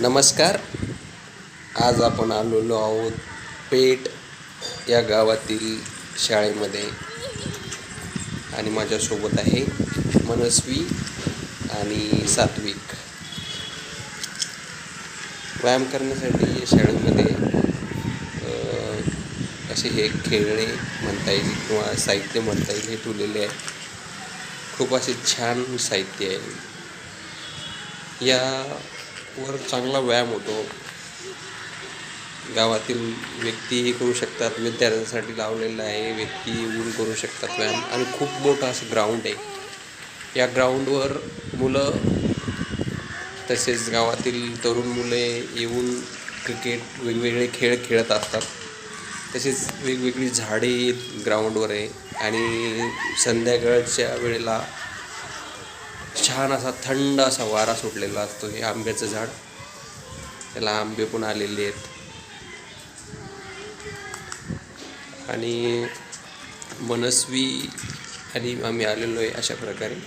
नमस्कार. आज आपण आलेलो आहोत पेट या गावातील शाळेमध्ये. आणि माझ्यासोबत आहे मनस्वी आणि सात्विक. व्यायाम करण्यासाठी या शाळेमध्ये असे हे खेळणे म्हणता येईल किंवा साहित्य म्हणता येईल हे ठेवलेले आहे. खूप असे छान साहित्य आहे. या वर चांगला व्यायाम होतो. गावातील व्यक्तीही करू शकतात विद्यार्थ्यांसाठी लावलेलं आहे व्यक्ती येऊन करू शकतात व्यायाम. आणि खूप मोठं असं ग्राउंड आहे. या ग्राउंडवर मुलं तसेच गावातील तरुण मुले येऊन क्रिकेट वेगवेगळे खेळ खेळत असतात. तसेच वेगवेगळी झाडे ग्राउंडवर आहे. आणि संध्याकाळच्या वेळेला छान असा थंड असा वारा सुटलेला असतो हे आंब्याचं झाड. त्याला आंबे पण आलेले आहेत. आणि मनस्वी आणि आम्ही आलेलो आहे अशा प्रकारे.